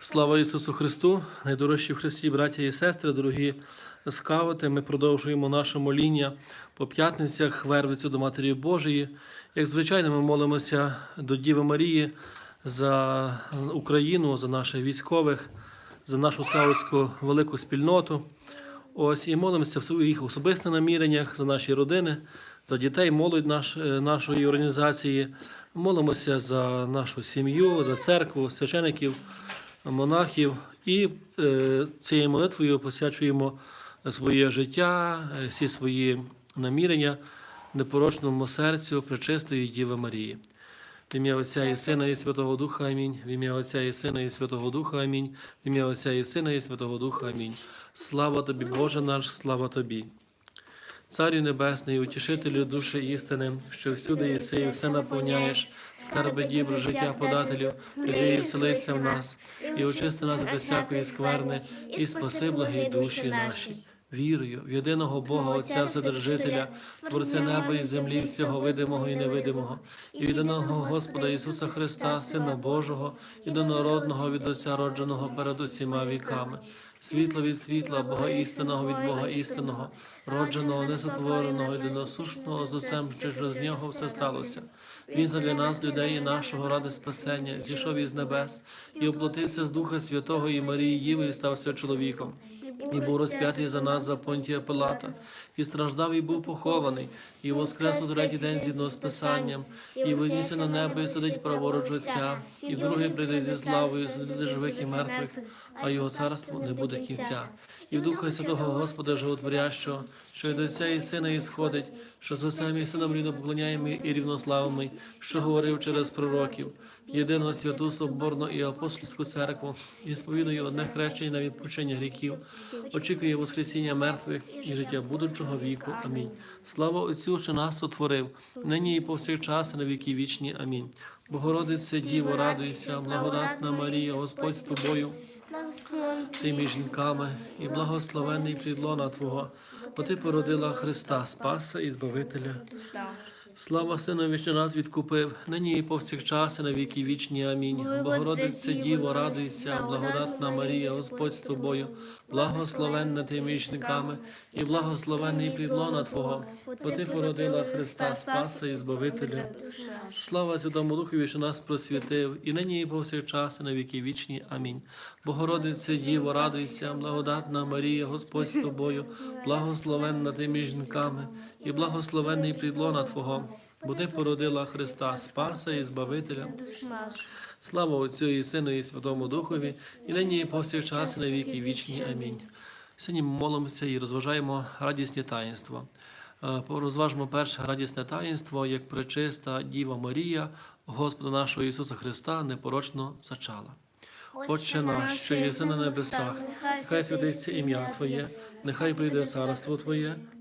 Слава Ісусу Христу, найдорожчі в Христі, браття і сестри, дорогі скаути. Ми продовжуємо наше моління по п'ятницях, вервицю до Матері Божої. Як звичайно, ми молимося до Діви Марії за Україну, за наших військових, за нашу скаутську велику спільноту. Ось і молимося в своїх особистих наміреннях за наші родини, за дітей, молодь наш, е, нашої організації. Молимося за нашу сім'ю, за церкву, священиків, монахів. І е, цією молитвою посвячуємо своє життя, е, всі свої намірення непорочному серцю пречистої Діви Марії. В ім'я Отця і Сина і Святого Духа Амінь. В ім'я Отця і Сина і Святого Духа Амінь. В ім'я Отця і Сина і Святого Духа Амінь. Слава тобі, Боже наш, слава тобі. Царю Небесний, утішителю душі істини, що всюди єси і все наповняєш, скарби дібр, життя подателю, прийди і вселися в нас, і очисти нас від всякої скверни, і спаси благі душі наші. Вірую в єдиного Бога, Отця Вседержителя, Творця неба і землі, всього видимого і невидимого, і від одного Господа Ісуса Христа, Сина Божого, єдинородного від Отця родженого перед усіма віками, світло від світла, Бога істинного від Бога істинного, родженого, несотвореного, єдиносушного з усем, що через нього все сталося. Він задля нас, людей і нашого ради спасення, зійшов із небес і оплатився з Духа Святого і Марії Єви і стався чоловіком. І був розп'ятий за нас за Понтія Пилата, і страждав, і був похований, і воскрес у третій день згідно з Писанням, і вознісся на небо, і сидить праворуч Отця, і другий прийде зі славою, судити живих і мертвих, а його царству не буде кінця. І в Духа Святого Господа Животворящого, що й до Отця і Сина і сходить, що з Отцем і Сином рівно поклоняємо і рівнославимо, що говорив через пророків, єдиного святу соборну і апостольську церкву, і сповідує одне хрещення на відпущення гріхів, очікує Воскресіння мертвих і життя будучого віку. Амінь. Слава Отцю, що нас сотворив, нині і повсякчас, на віки вічні. Амінь. Богородице, Діво, радуйся, благодатна Марія, Господь з тобою, ти між жінками, і благословений плідлона Твого, бо ти породила Христа, Спаса і Збавителя. Слава Синові, що нас відкупив, нині і повсякчас, і на віки вічні. Амінь. Богородице, Діво, радуйся, благодатна Марія, Господь з тобою, благословенна ти між жінками, і благословенний плідлона Твого, бо ти породила Христа, Спаса і Збавителя. Слава Святому Духові, що нас просвітив, і нині і повсякчас, і на віки вічні. Амінь. Богородице, Діво, радуйся, благодатна Марія, Господь з тобою, благословенна ти між жінками, і благословенний плідлона Твого, бо ти породила Христа, Спаса і Збавителя. Слава Отцю і Сину, і Святому Духові, і нині і повсякчас, і на віки вічні. Амінь. Сьогодні молимося і розважаємо радісні таїнства. Е, Розважимо перше радісне таїнство, як пречиста Діва Марія, Господа нашого Ісуса Христа, непорочно зачала. Отче наш, що єси на небесах, нехай святиться ім'я Твоє, нехай прийде царство Твоє,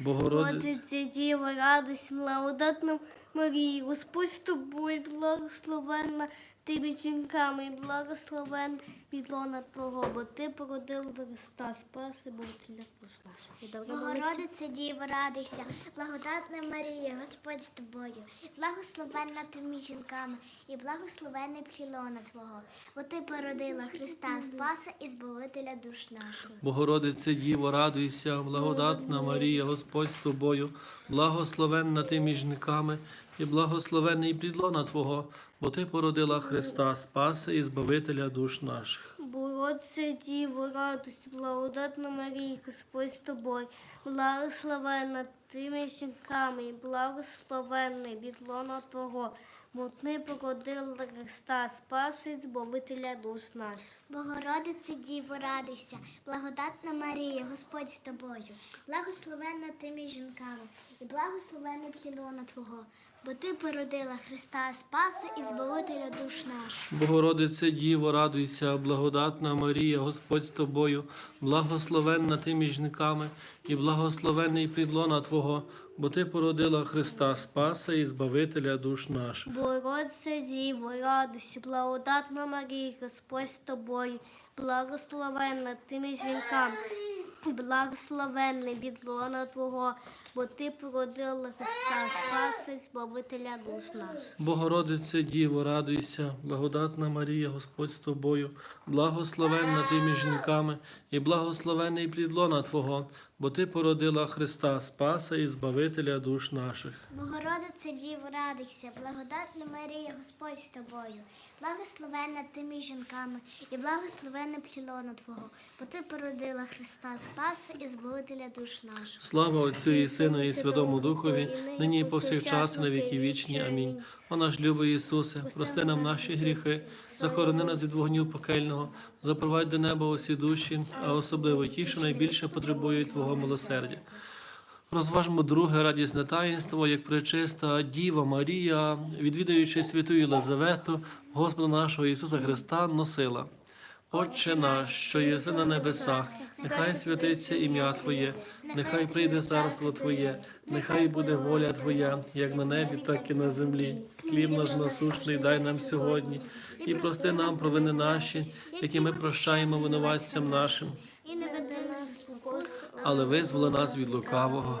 Богородице, Діва, радость, благодатна Марія, Господь з тобою, благословенна ти між жінками, і благословен підлона Твого, бо ти породила Христа, спаси Боготіля душ наших. Богородице Діво, радуйся, благодатна Марія, Господь з тобою, благословенна ти між жінками, і благословений плілона Твого, бо ти породила Христа. Спаса і Збавителя душ наших. Богородице, Діво, радуйся, благодатна Марія, Господь з тобою, благословенна ти між жінками, і благословений плідлона Твого, бо ти породила Христа Спаса і Збавителя душ наших. Богородице, Діво, радость, благодатна Марія, Господь з тобою, благословена ти між жінками, і благословенний підлона Твого, бо ти породила Христа, спаси збавителя душ наших. Богородице Діво, радуйся, благодатна Марія, Господь з тобою, благословенна ти між жінками, і благословений плілона Твого, бо ти породила Христа Спаса і Збавителя душ наших. Богородице Діво, радуйся, благодатна Марія, Господь з тобою, благословенна ти між жінками, і благословенний підлона Твого, бо ти породила Христа Спаса і Збавителя душ наших. Богородице Діво, радості, благодатна Марія, Господь з тобою, благословенна ти між жінками, благословенний від бідлона Твого, бо ти породила Христа Спаса Збавителя душ наших. Богородице Діво, радуйся, благодатна Марія, Господь з тобою, благословенна ти між жінками, і благословенний підлона Твого, бо ти породила Христа Спаса і Збавителя душ наших. Богородице Діво, радуйся, благодатна Марія, Господь з тобою, благословенна ти між жінками, і благословенне плілона Твого, бо ти породила Христа Спаса і Збавителя душ наших. Слава Отцю і Сину, і Святому Духові, нині і повсякчас, і на віки вічні. Амінь. О наш любий Ісусе, прости нам наші гріхи, захорони нас від вогню пекельного, запровадь до неба усі душі, а особливо ті, що найбільше потребують Твого милосердя. Розважмо друге радісне таїнство, як пречиста Діва Марія, відвідаючи святу Єлизавету, Господа нашого Ісуса Христа, носила. Отче наш, що єси на небесах, нехай святиться ім'я Твоє, нехай прийде царство Твоє, нехай буде воля Твоя, як на небі, так і на землі. Хліб наш насущний дай нам сьогодні, і прости нам провини наші, які ми прощаємо винуватцям нашим але визволи нас від лукавого.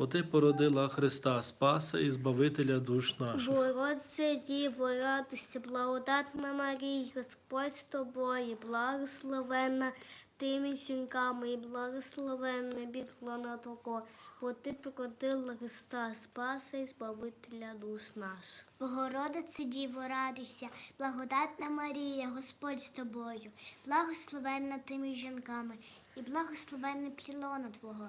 бо ти породила Христа, Спаса і Збавителя душ наших. Богородице Діво, радуйся, благодатна Марія, Господь з тобою, благословенна ти між жінками, і благословенна бідлона Твого, бо ти породила Христа, Спаса і Збавителя душ наших. Богородице Діво, радуйся, благодатна Марія, Господь з тобою, благословенна ти між жінками, і благословенне плілона Твого,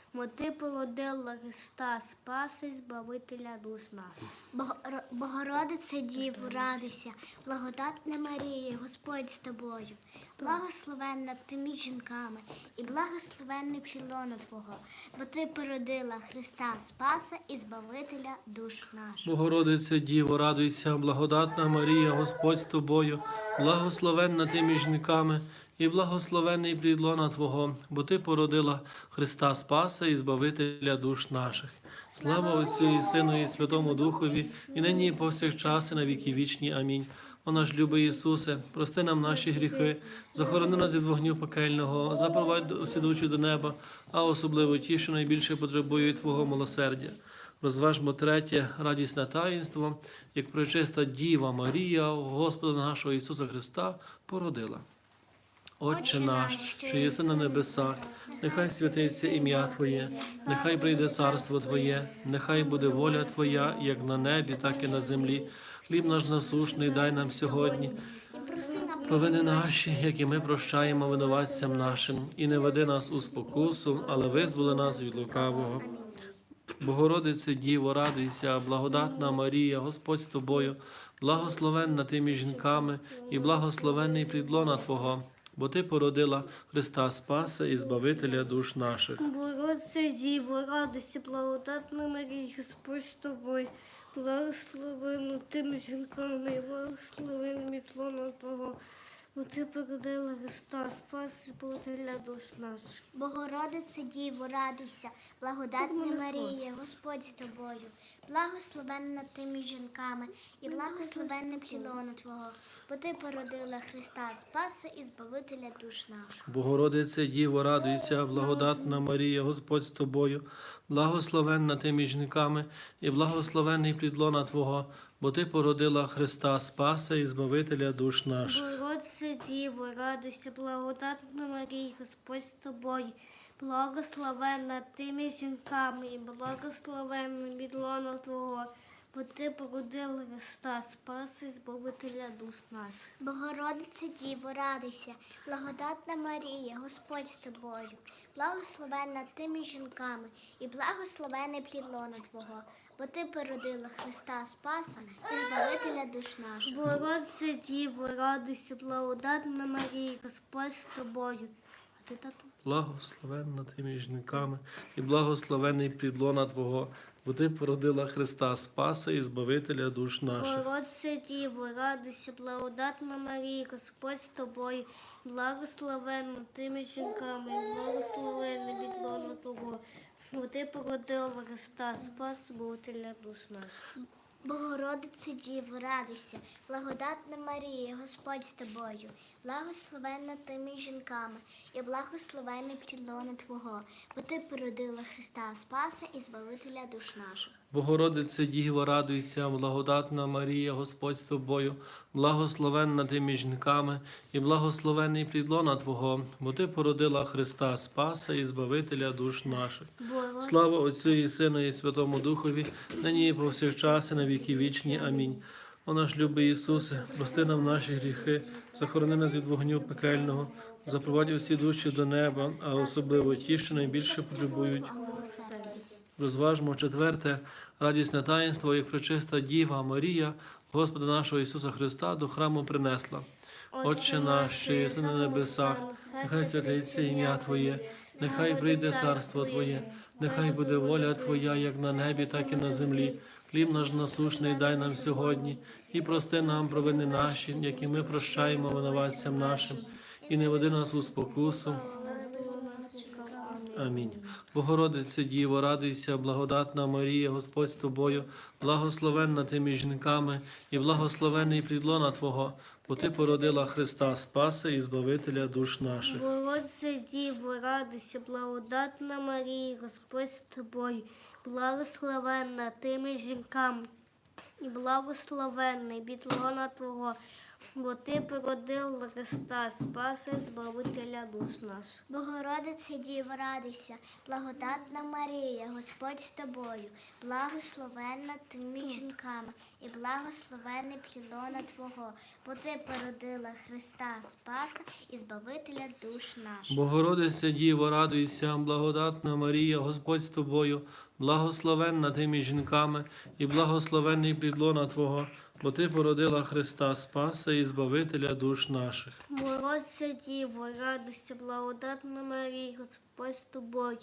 бо ти породила Христа, Спаса і Збавителя душ. Богоро- Богородице Діво, радуйся, благодатна Марія, Господь з тобою, благословенна ти між жінками, і благословенне плілона Твого, бо ти породила Христа Спаса і Збавителя душ наших. Богородице Діво, радуйся, благодатна Марія, Господь з тобою, благословенна ти між жінками, і благословенний плідлона Твого, бо ти породила Христа Спаса і Збавителя душ наших. Слава Отцю і Сину, і Святому Духові, і нині, і повсякчас, і на віки вічні. Амінь. О наш любий Ісусе, прости нам наші гріхи, захорони нас від вогню пекельного, запровадь усі до неба, а особливо ті, що найбільше потребують Твого милосердя. Розважмо третє радісне таїнство, як пречиста Діва Марія, Господа нашого Ісуса Христа, породила. Отче наш, що єси на небесах, нехай святиться ім'я Твоє, нехай прийде царство Твоє, нехай буде воля Твоя, як на небі, так і на землі. Хліб наш насушний дай нам сьогодні. І Провини наші, які ми прощаємо винуватцям нашим, і не веди нас у спокусу, але визволи нас від лукавого. Богородице Діво, радуйся, благодатна Марія, Господь з тобою, благословенна ти між жінками, і благословенний плідлона Твого, бо ти породила Христа Спаса і Збавителя душ наших. Богородице зіво, радості, благодатна Марія, Господь з тобою, благословена тими жінками, і благословена мітлона Твого, бо ти породила Христа, спас і Богателя душ наших. Богородице Діво, радуйся, благодатна Марія, Господь з тобою, благословенна ти між жінками і благословенне плілоно Твого, бо ти породила Христа, Спаса і Збавителя душ наших. Богородице Діво, радуйся, благодатна Марія, Господь з тобою, благословенна ти між жінками, і благословенний плідлона Твого, бо ти породила Христа Спаса і Збавителя душ наших. Богородиця Діво, радуйся, благодатна Марія, Господь з тобою, благословенна ти між жінками, і благословенна бідлона Твого, бо ти породила Христа, спаси збавителя душ наших. Богородице Діво, радуйся, благодатна Марія, Господь з тобою, благословенна ти між жінками і благословене плідлона Твого, бо ти породила Христа Спаса і Збавителя душ наших. Богородиця Діво, радуйся, благодатна Марія, Господь з тобою. А ти тату? Благословенна ти між жінками, і благословений плідлона Твого, бо ти породила Христа Спаса і Збавителя душ наших. Богородиця Діво, радуйся, благодатна Марія, Господь з тобою, благословенна ти між жінками, і благословенна від лона Твого, ти породила Христа, спас для душ наших. Богородице Діво, радуйся, благодатна Марія, Господь з тобою, благословенна ти між жінками і благословенний плідлона Твого, бо ти породила Христа Спаса і Збавителя душ наших. Богородице Діво, радуйся, благодатна Марія, Господь з тобою, благословенна ти між жінками, і благословений плідлона Твого, бо ти породила Христа Спаса і Збавителя душ наших. Богородиця Слава Отцю і Сину і Святому Духові, нині і повсякчас і на віки вічні. Амінь. О наш любий Ісусе, прости нам наші гріхи, захорони нас від вогню пекельного, запровадь всі душі до неба, а особливо ті, що найбільше потребують. Розважмо четверте радісне таїнство, як пречиста Діва Марія, Господа нашого Ісуса Христа до храму принесла. Отче наш, що єси на небесах, нехай святиться ім'я Твоє, нехай прийде царство Твоє, нехай буде воля Твоя, як на небі, так і на землі. Хліб наш насушний дай нам сьогодні, і прости нам провини наші, які ми прощаємо винуватцям нашим, і не веди нас у спокусу. Амінь. Богородице Діво, радуйся, благодатна Марія, Господь з тобою, благословенна ти між жінками, і благословений плідлона Твого, бо ти породила Христа Спаса і Збавителя душ наших. Богородиця Діво, радуйся, благодатна Марія, Господь з тобою, благословенна тими жінками, і благословенний бітлона Твого, бо ти породила Христа, спаси Збавителя душ наших. Богородице Діво, радуйся, благодатна Марія, Господь з тобою, благословенна ти між жінками і благословенний плілона Твого, бо ти породила Христа Спаса і Збавителя душ наших. Богородице Діво, радуйся, благодатна Марія, Господь з тобою, благословенна ти між жінками, і благословенний плідлона Твого, бо ти породила Христа Спаса і Збавителя душ наших. Молодця Діво, радості, благодатна Марія, Господь з тобою,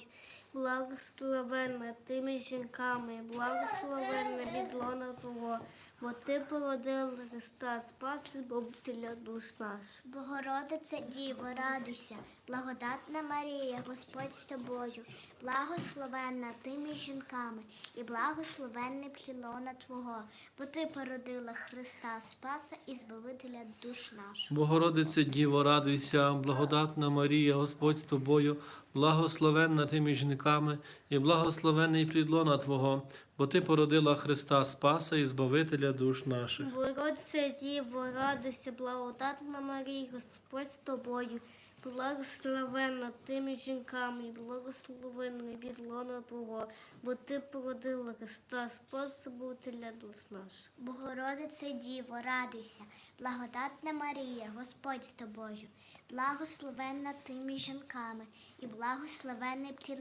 благословенна ти жінками, благословенна від лона Твого, бо ти породила Христа, спаси Богителя душ наших. Богородице Діво, радуйся, благодатна Марія, Господь з тобою, благословенна ти між жінками і благословенне плілона Твого, бо ти породила Христа Спаса і Збавителя душ наших. Богородице Діво, радуйся, благодатна Марія, Господь з тобою, благословенна ти між жінками, і благословений плідлона Твого, бо ти породила Христа Спаса і Збавителя душ наших. Богородиця Діво, радуйся, благодатна Марія, Господь з тобою, благословенна ти між жінками, і благословенна бідлона Твого, бо ти породила Христа, спаси Богителя душ наших. Богородице Діво, радуйся, благодатна Марія, Господь з тобою, Благословенна ти між жінками, і благословенний плід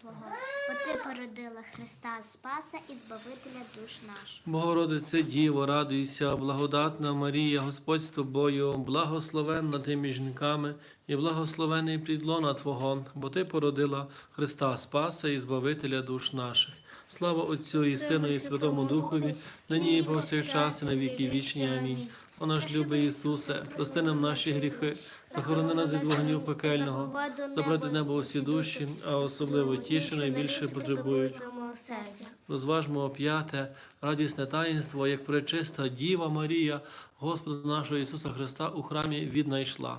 Твого, бо ти породила Христа Спаса і Збавителя душ наших. Богородице Діво, радуйся, благодатна Марія, Господь з тобою, благословенна ти між жінками, і благословений плідлона Твого, бо ти породила Христа Спаса і Збавителя душ наших. Слава Отцю і Сину, і Святому Духові, нині і повсякчас, і на віки вічні. Амінь. О наш любий Ісусе, прости нам наші гріхи, захорони нас від вогню пекельного, забрати до неба усі душі, а особливо ті, що найбільше потребують. Розважмо п'яте радісне таїнство, як пречиста Діва Марія, Господа нашого Ісуса Христа у храмі віднайшла.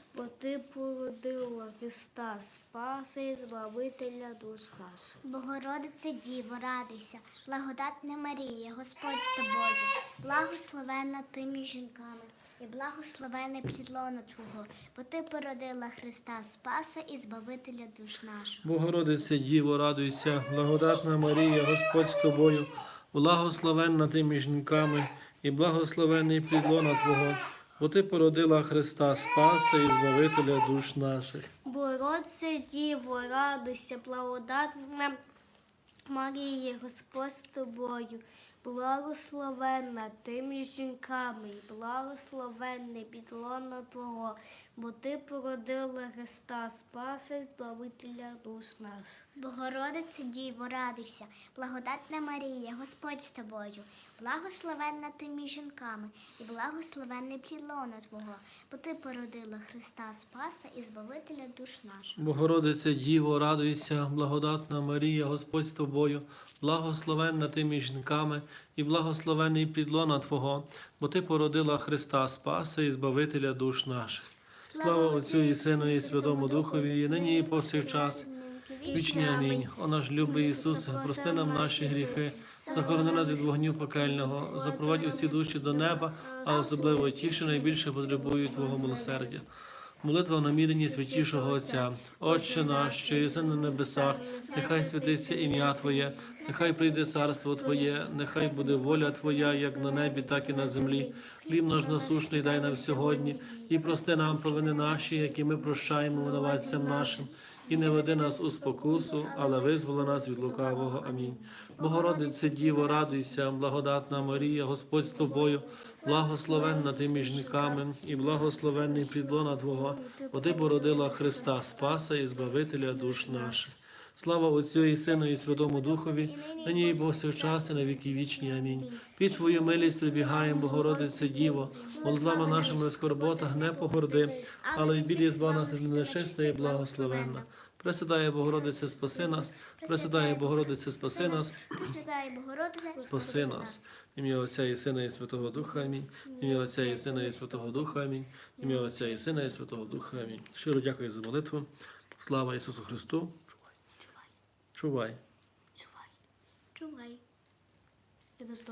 бо ти породила Христа, Спаса і Збавителя душ наших. Богородице Діво, радуйся, благодатна Марія, Господь з тобою, благословенна ти між жінками, і благословений плід лона Твого, бо ти породила Христа Спаса і Збавителя душ наших. Богородице Діво, радуйся, благодатна Марія, Господь з тобою, благословенна ти між жінками, і благословений плід лона Твого, бо ти породила Христа, Спаса і Збавителя душ наших. Бороться, Діво, радуйся, благодатна Марія, Господь з тобою, благословенна ти між жінками, і благословенне підлона Твого, бо ти породила Христа, Спаса і Збавителя душ наших. Богородице Діво, радуйся, благодатна Марія, Господь з тобою, благословенна ти між жінками, і благословенний плід лона Твого, бо ти породила Христа Спаса і Збавителя душ наших. Богородице Діво, радуйся, благодатна Марія, Господь з тобою, благословенна ти між жінками, і благословений плід лона Твого, бо ти породила Христа, Спаса і Збавителя душ наших. Слава Отцю і Сину, і Святому Духові, і нині і повсякчас. Вічні амінь. О наш любий Ісусе, прости нам наші гріхи, захорони нас від вогню пекельного, запровадь усі душі до неба, а особливо ті, що найбільше потребують Твого милосердя. Молитва в наміренні святішого Отця. Отче наш, що єси на небесах, нехай святиться ім'я Твоє, нехай прийде царство Твоє, нехай буде воля Твоя, як на небі, так і на землі. Хліб наш насушний дай нам сьогодні, і прости нам провини наші, які ми прощаємо винуватцям нашим. І не веди нас у спокусу, але визволи нас від лукавого. Амінь. Богородице Діво, радуйся, благодатна Марія, Господь з тобою, благословенна ти між жінками, і благословенний підлона Твого, бо ти породила Христа, Спаса і Збавителя душ наших. Слава Отцю і Сину, і Святому Духові, нині і повсякчас, і на віки вічні. Амінь. Під Твою милість прибігаємо, Богородице Діво, молитвами нашими скорботах не погорди, але від білі зла нас нечиста і благословенна. Пресвятає Богородице, спаси нас, Пресвятає Богородице, спаси нас, Пресвятає Богородице, спаси нас. Ім'я Отця і Сина і Святого Духа Амінь. Ім'я Отця і Сина і Святого Духа Амінь. Ім'я Отця і Сина і Святого Духа Амінь. Щиро дякую за молитву. Слава Ісусу Христу. Чувай. Чувай. Чувай. Я даже